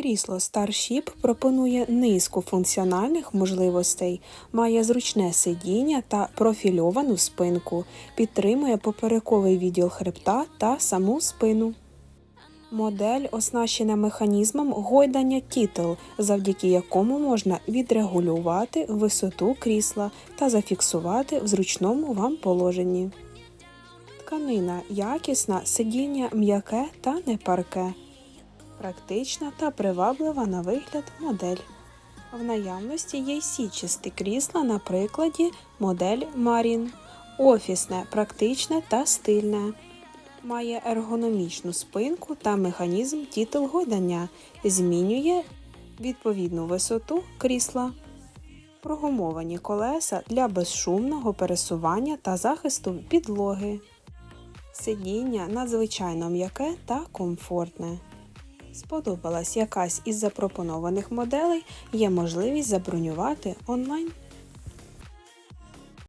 Крісло Starship пропонує низку функціональних можливостей, має зручне сидіння та профільовану спинку, підтримує поперековий відділ хребта та саму спину. Модель оснащена механізмом гойдання тітл, завдяки якому можна відрегулювати висоту крісла та зафіксувати в зручному вам положенні. Тканина якісна, сидіння м'яке та не парке. Практична та приваблива на вигляд модель. В наявності є й січасті крісла на прикладі модель Marine. Офісне, практичне та стильне. Має ергономічну спинку та механізм тітелгойдання. Змінює відповідну висоту крісла. Прогумовані колеса для безшумного пересування та захисту підлоги. Сидіння надзвичайно м'яке та комфортне. Сподобалась якась із запропонованих моделей, є можливість забронювати онлайн.